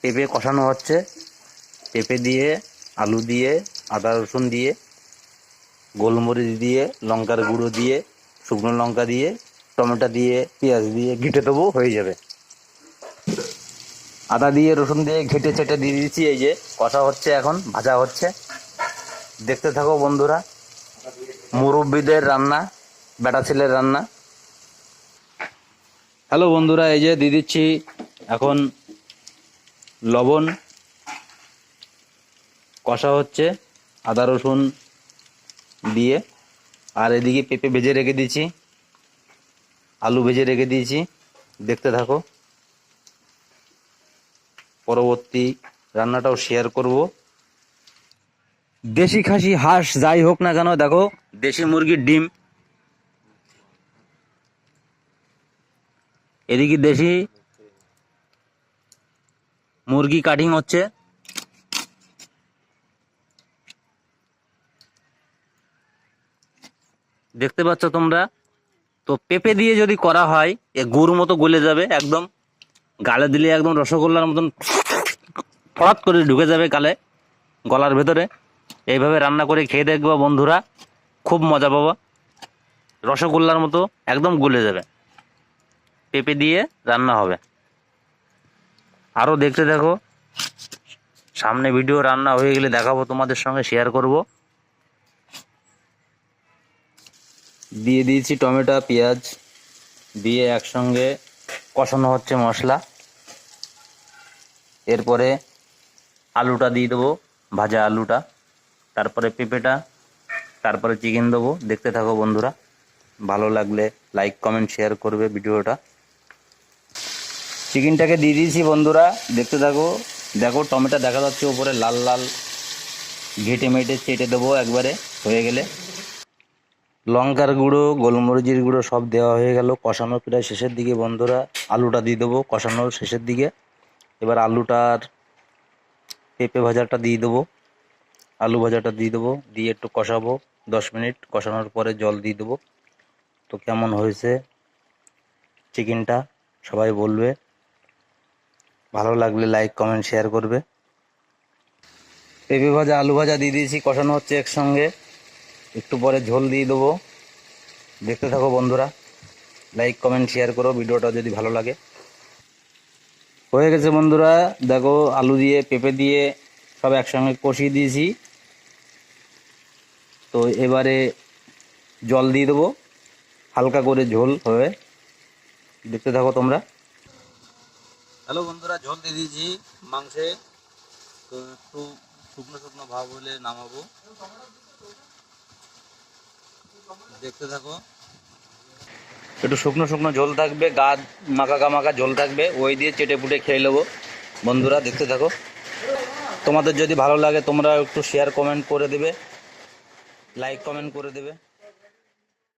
পেঁপে কষানো হচ্ছে। পেঁপে দিয়ে, আলু দিয়ে, আদা, রসুন দিয়ে, গোলমরিচ দিয়ে, লঙ্কার গুঁড়ো দিয়ে, শুকনো লঙ্কা দিয়ে, টমেটো দিয়ে, পেঁয়াজ দিয়ে ঘেটে দেবো, হয়ে যাবে। আদা দিয়ে, রসুন দিয়ে ঘেটে চেটে দিয়ে দিচ্ছি এই যে কষা হচ্ছে এখন, ভাজা হচ্ছে। দেখতে থাকো বন্ধুরা, মুরব্বীদের রান্না, বেটা ছেলের রান্না। হ্যালো বন্ধুরা, এই যে দিয়ে দিচ্ছি এখন লবণ, কষা হচ্ছে, আদা, রসুন দিয়ে। আর এদিকে পেঁপে ভেজে রেখে দিয়েছি, আলু ভেজে রেখে দিয়েছি, দেখতে থাকো। পরবর্তী রান্নাটাও শেয়ার করব। দেশি খাসি, হাঁস, যাই হোক না কেন, দেখো, দেশি মুরগির ডিম। এদিকে দেশি মুরগি কাটিং হচ্ছে। দেখতে পাচ্ছ তোমরা? তো পেঁপে দিয়ে যদি করা হয়, এ গুড় মতো গলে যাবে একদম। গালে দিলে একদম রসগোল্লার মতন ফরাত করে ঢুকে যাবে গালে, গলার ভেতরে। এইভাবে রান্না করে খেয়ে দেখবা বন্ধুরা, খুব মজা পাবা। রসগোল্লার মতো একদম গলে যাবে। পেঁপে দিয়ে রান্না হবে। আরও দেখতে দেখো। সামনে ভিডিও রান্না হয়ে গেলে দেখাবো, তোমাদের সঙ্গে শেয়ার করব। দিয়ে দিয়েছি টমেটো, পেঁয়াজ, দিয়ে একসঙ্গে কষানো হচ্ছে মশলা। এরপরে আলুটা দিয়ে দেবো, ভাজা আলুটা। তারপরে পেঁপেটা, তারপরে চিকেন দেবো। দেখতে থাকো বন্ধুরা। ভালো লাগলে লাইক কমেন্ট শেয়ার করবে ভিডিওটা চিকেনটাকে দিয়ে দিয়েছি বন্ধুরা। দেখতে থাকো। দেখো, টমেটো দেখা যাচ্ছে উপরে, লাল লাল, ঘেটে মেটে চেটে দেবো একবারে, হয়ে গেলে। লঙ্কার গুঁড়ো, গোলমরিচের গুঁড়ো সব দেওয়া হয়ে গেল। কষানোর প্রায় শেষের দিকে বন্ধুরা। আলুটা দিয়ে দেবো কষানোর শেষের দিকে। এবার আলুটার পেঁপে ভাজাটা দিয়ে দেবো। আলু ভাজাটা দিয়ে দেবো। দিয়ে একটু কষাবো। দশ মিনিট কষানোর পরে জল দিয়ে দেবো। তো কেমন হয়েছে? চিকেনটা সবাই বলবে। ভালো লাগলে লাইক কমেন্ট শেয়ার করবে। পেঁপে ভাজা, আলু ভাজা দিয়ে দিয়েছি, কষানো হচ্ছে একসঙ্গে। একটু পরে ঝোল দিয়ে দেবো। দেখতে থাকো বন্ধুরা। লাইক কমেন্ট শেয়ার করো, ভিডিওটা যদি ভালো লাগে। হয়ে গেছে বন্ধুরা, দেখো আলু দিয়ে, পেঁপে দিয়ে সব একসঙ্গে কষিয়ে দিয়েছি। তো এবারে জল দিয়ে দেবো। হালকা করে ঝোল হবে। দেখতে থাকো তোমরা। হ্যালো বন্ধুরা ঝোল দিয়ে দিয়েছি মাংসে, তো একটু শুকনো শুকনো ভাব হলে নামাবো। দেখতে থাকো। একটু শুকনো শুকনো ঝোল থাকবে, গা মাখা গা মাখা ঝোল থাকবে, ওই দিয়ে চেটে পুটে খেয়ে নেব। বন্ধুরা, দেখতে থাকো। তোমাদের যদি ভালো লাগে তোমরা একটু শেয়ার কমেন্ট করে দেবে। লাইক কমেন্ট করে দেবে।